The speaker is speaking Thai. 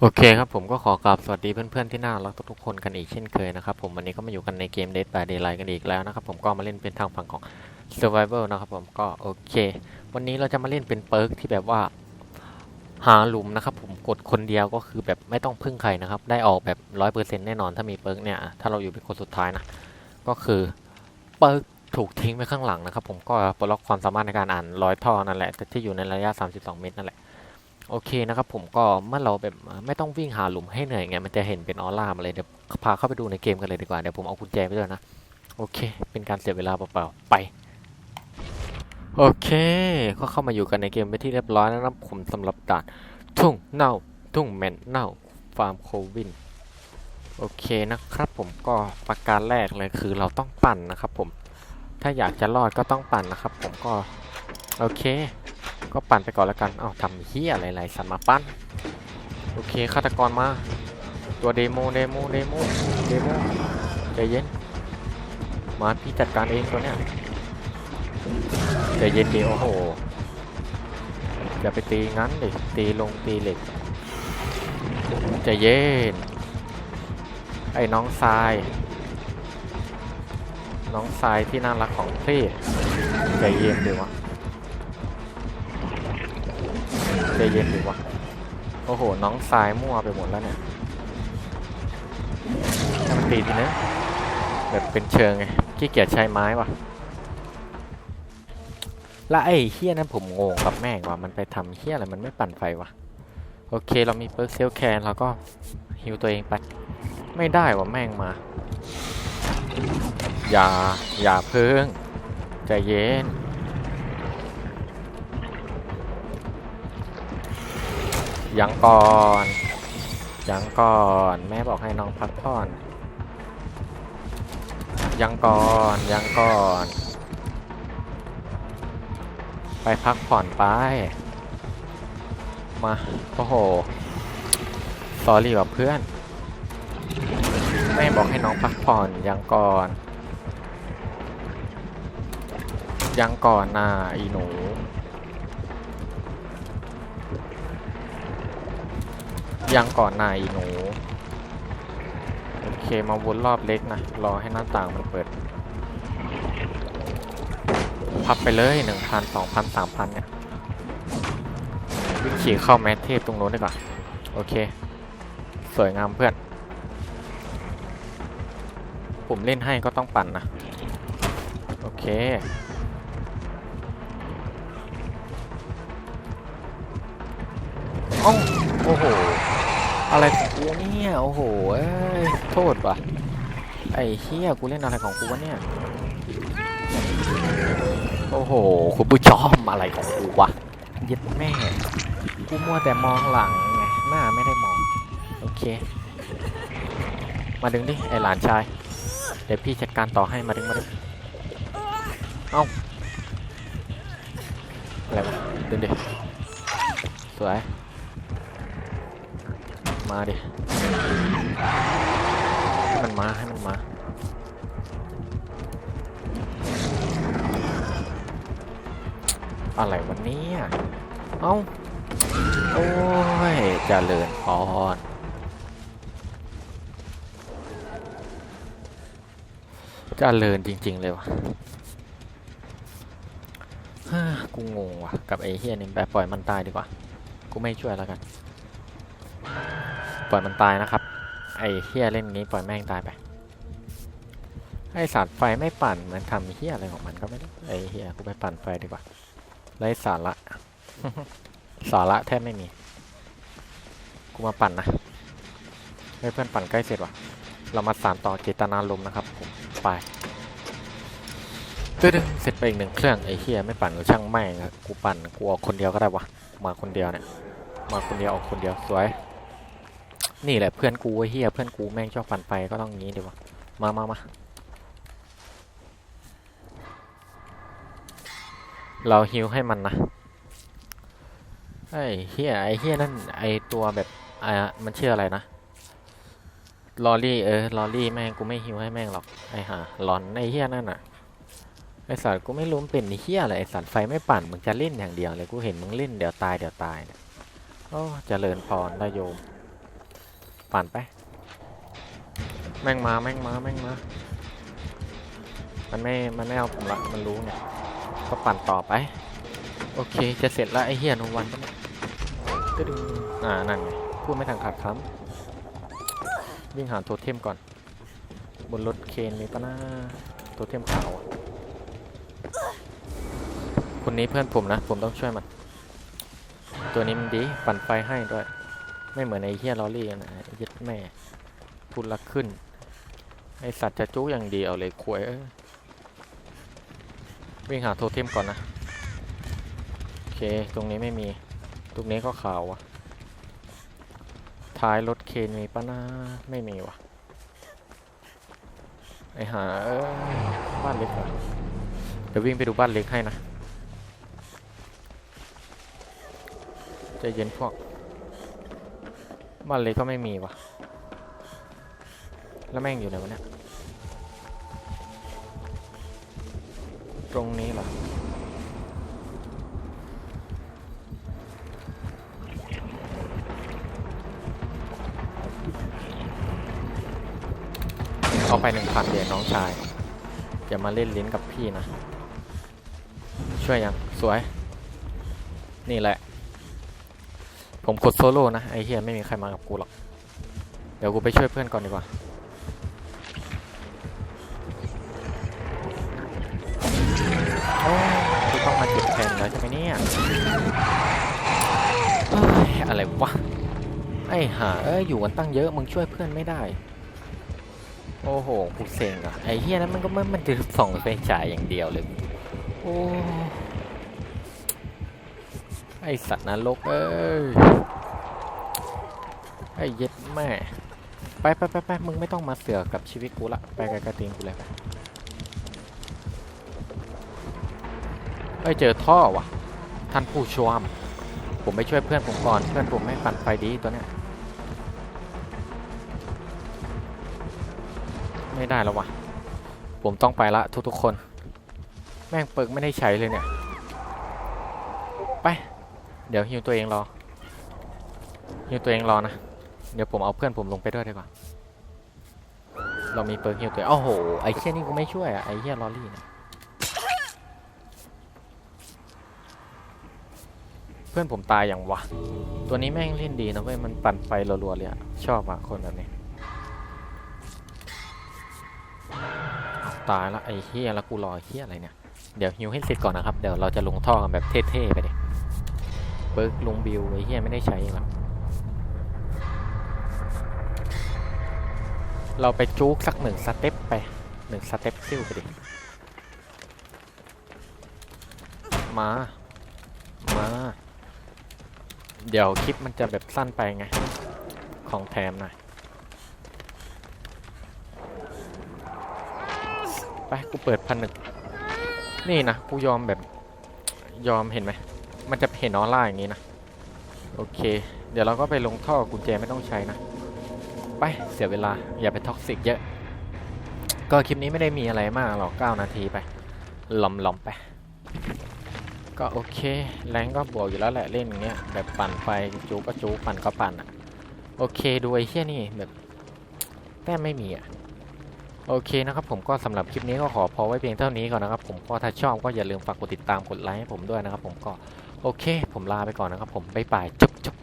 โอเคครับผมก็ขอกราบสวัสดีเพื่อนๆที่น่ารักทุกๆคนกันอีกเช่นเคยนะครับผมวันนี้ก็มาอยู่กันในเกม Dead by Daylight กันอีกแล้วนะครับผมก็มาเล่นเป็นทางฝั่งของ Survival นะครับผมก็โอเค วันนี้เราจะมาเล่นเป็นเปิร์กที่แบบว่าหาหลุมนะครับผมกดคนเดียวก็คือแบบไม่ต้องพึ่งใครนะครับได้ออกแบบร้อยเปอร์เซ็นต์แน่นอนถ้ามีเปิร์กเนี่ยถ้าเราอยู่เป็นคนสุดท้ายนะก็คือเปิร์กถูกทิ้งไว้ข้างหลังนะครับผมก็ปลดล็อกความสามารถในการอ่านร้อยท่อนั่นแหละที่อยู่ในระยะ 32 เมตรนั่นแหละ โอเคนะครับผมก็เมื่อเราแบบไม่ต้องวิ่งหาหลุมให้เหนื่อยไงมันจะเห็นเป็นออร่ามาเลยเดี๋ยวพาเข้าไปดูในเกมกันเลยดีกว่าเดี๋ยวผมเอากุญแจไปด้วยนะโอเค เป็นการเสียเวลาเปล่าๆไปโอเค ก็เข้ามาอยู่กันในเกมไปที่เรียบร้อยแล้วนะผมสำหรับด่านทุ่งเน่าทุ่งแมนเน่าฟาร์มโควินโอเคนะครับผมก็ประการแรกเลยคือเราต้องปั่นนะครับผมถ้าอยากจะรอดก็ต้องปั่นนะครับผมก็โอเค ก็ปั่นไปก่อนแล้วกัน เอาทำเฮียอะไรๆสัมมาปั้น โอเคฆาตกรมา ตัวเดโมเดโมเดโมเดโมใจเย็น มาพี่จัดการเองตัวเนี้ยใจเย็นดีโอ้โหอย่าไปตีงั้นดิตีลงตีเหล็กใจเย็น ไอ้น้องทราย น้องทรายที่น่ารักของพี่ใจเย็นดีวะ ใจเย็นดีวะโอ้โห น้องทรายมั่วไปหมดแล้วเนี่ยให้มันตีทีนะ แบบเป็นเชิงไงขี้เกียจใช้ไม้วะและไอ้เฮี้ยนั้นผมงงกับแม่งว่ะมันไปทำเฮี้ยอะไรมันไม่ปั่นไฟวะโอเคเรามีเปิร์กเซลแคนเราก็ฮิวตัวเองไป ไม่ได้ว่ะแม่งมา อย่า อย่าเพิ่งใจเย็น ยังก่อนยังก่อนแม่บอกให้น้องพักผ่อนยังก่อนยังก่อน ไปพักผ่อนไป มาโอ้โหสอรี่กับเพื่อนแม่บอกให้น้องพักผ่อนยังก่อนยังก่อนนะอีหนู ยังก่อนนาอีหนู โอเคมาวนรอบเล็กนะ รอให้หน้าต่างมันเปิด พับไปเลยหนึ่งพันสองพันสามพันเนี่ยวิ่งขี่เข้าแมทเทพตรงโน้นดีกว่า โอเค สวยงามเพื่อน ผมเล่นให้ก็ต้องปั่นนะ โอเคโอ้โห อะไรของกูเนี่ยโอ้โหโทษว่ะไอ้เฮียกูเล่นอะไรของกูวะเนี่ยโอ้โหคุณผู้ชมอะไรของกูวะเย็ดแม่กูมัวแต่มองหลังไงหน้าไม่ได้มองโอเค มาดึงดิไอหลานชาย เดี๋ยวพี่จัดการต่อให้มาดึงมาดึงเอ้าอะไรวะดึงดิสวย มาดิ ให้มันมาให้มันมา อะไรวันนี้เอ้า โอ้ยจเจริญพรจเจริญจริง ๆ เลยวะฮ่ากูงงว่ะ กับไอ้เฮียนี่แบบปล่อยมันตายดีกว่า กูไม่ช่วยแล้วกัน ปล่อยมันตายนะครับ ไอ้เฮียเล่นงี้ปล่อยแม่งตายไป ไอ้สารไฟไม่ปั่นมันทำเฮียอะไรของมันก็ไม่รู้ไอ้เฮียกูไปปั่นไฟดีกว่าไร้สาระ สาระแทบไม่มี กูมาปั่นนะให้เพื่อนปั่นใกล้เสร็จว่ะ เรามาสานต่อเจตนารมนะครับผมไปตึ้งเสร็จไปอีกหนึ่งเครื่องไอ้เฮียไม่ปั่นก็ช่างแม่งกูปั่นกูออกคนเดียวก็ได้วะมาคนเดียวเนี่ยมาคนเดียวออกคนเดียวสวย นี่แหละเพื่อนกูเฮียเพื่อนกูแม่งชอบปั่นไฟก็ต้องงี้ดีวะมามามาเราฮิวให้มันนะไอ้เฮียไอ้เฮียนั่นไอ้ตัวแบบอ่ามันชื่ออะไรนะลอรี่เออลอรี่แม่งกูไม่ฮิวให้แม่งหรอกไอ้ห่าหลอนไอ้เฮียนั่นน่ะไอสัตว์กูไม่รู้มเป็นไอเฮียอะไรไอสัตว์ไฟไม่ปั่นมึงจะเล่นอย่างเดียวเลยกูเห็นมึงเล่นเดี๋ยวตายเดี๋ยวตายเนี่ยโอ้เจริญพรได้โยม ปั่นไป แม่งมาแม่งมาแม่งมา มันไม่ มันไม่เอาผมละมันรู้ไงก็ปั่นต่อไป โอเค จะเสร็จแล้วไอ้เฮียนวันก็ก็ดึงอ่า นั่นไง พูดไม่ทันขาดคำวิ่งหาโทเทมก่อน บนรถเคนมีปะนะโทเทมขาวอะคนนี้เพื่อนผมนะ ผมต้องช่วยมัน ตัวนี้มันดี ปั่นไฟให้ด้วย ไม่เหมือนไอ้เฮียลอรี่นะยึดแม่พูดละขึ้น ไอสัตว์จะจุกอย่างเดียวเลยควยเอ้ยวิ่งหาโทเทมก่อนนะ โอเค ตรงนี้ไม่มี ตรงนี้ก็ขาวอะท้ายรถเคนมีปะนะไม่มีวะไอหาเอ้ยบ้านเล็กเหรอเดี๋ยววิ่งไปดูบ้านเล็กให้นะใจเย็นพวก บ้านเล็กก็ไม่มีวะแล้วแม่งอยู่ไหนวะเนี่ย ตรงนี้เหรอ เอาไปหนึ่งพันเดี๋ยวน้องชาย อย่ามาเล่นลิ้นกับพี่นะ ช่วยยัง สวย นี่แหละ ผมกดโซโล่นะไอ้เฮียไม่มีใครมากับกูหรอก เดี๋ยวกูไปช่วยเพื่อนก่อนดีกว่า โอ้กูต้องมาเก็บแทนแล้วใช่ไหมเนี่ยอะไรวะ ไอ้ห่าเอ้ยอยู่กันตั้งเยอะมึงช่วยเพื่อนไม่ได้ โอ้โหกูเซ็งอะไอ้เฮียนั้นมันก็ไม่มันจะส่องไปฉายอย่างเดียวเลย โอ้ ไอสัตว์นรกเอ้ยไอเย็ดแม่ไปไปไปไปมึงไม่ต้องมาเสือกกับชีวิตกูละไปกับกระติงกูเลยไปเฮ้ยเจอท่อว่ะ ท่านผู้ชมผมไปช่วยเพื่อนผมก่อนเพื่อนผมไม่ปั่นไฟดีตัวเนี้ยไม่ได้แล้ววะผมต้องไปละทุกๆคน แม่งเปิกไม่ได้ใช้เลยเนี่ย ไป เดี๋ยวฮิวตัวเองรอฮิวตัวเองรอนะ เดี๋ยวผมเอาเพื่อนผมลงไปด้วยดีกว่า เรามีเปิร์กฮิวตัวองโอ้โห ไอ้เชี่ยนี่กูไม่ช่วยอะไอ้เหี้ยลอรี่เนี่ยเพื่อนผมตายอย่างวะ ตัวนี้แม่งเล่นดีนะเว้ย มันปั่นไฟรัวๆเลยอะชอบอะคนแบบนี้ ตายละไอ้เฮียแล้วกูรอเฮียอะไรเนี่ย เดี๋ยวฮิวให้เสร็จก่อนนะครับ เดี๋ยวเราจะลงท่อกันแบบเท่ๆไปดิ เบิร์กลงบิวไอ้เฮียไม่ได้ใช้แล้วเราไปจุกสักหนึ่งสเต็ปไปหนึ่งสเต็ปซิ่วไปดิ มา มา เดี๋ยวคลิปมันจะแบบสั้นไปไง ของแถมหน่อย ไป กูเปิดพันหนึ่งนี่นะ กูยอมแบบยอมเห็นไหม มันจะเห็นออร่าอย่างนี้นะ โอเค เดี๋ยวเราก็ไปลงท่อกุญแจไม่ต้องใช้นะ ไปเสียเวลาอย่าไปท็อกซิกเยอะ ก็คลิปนี้ไม่ได้มีอะไรมากหรอก 9 นาทีไปลอมลอมๆไป ก็โอเค แรงก็บวกอยู่แล้วแหละเล่นอย่างเงี้ยแบบปั่นไฟจูก็จูปั่นก็ปั่นอะ โอเคดูไอ้เหี้ยนี่แบบแต้มไม่มีอะโอเคนะครับผมก็สำหรับคลิปนี้ก็ขอพอไว้เพียงเท่านี้ก่อนนะครับผมก็ถ้าชอบก็อย่าลืมฝากกดติดตามกดไลค์ให้ผมด้วยนะครับผมก็ โอเค ผมลาไปก่อนนะครับผมบ๊ายบายจุ๊บจุ๊บ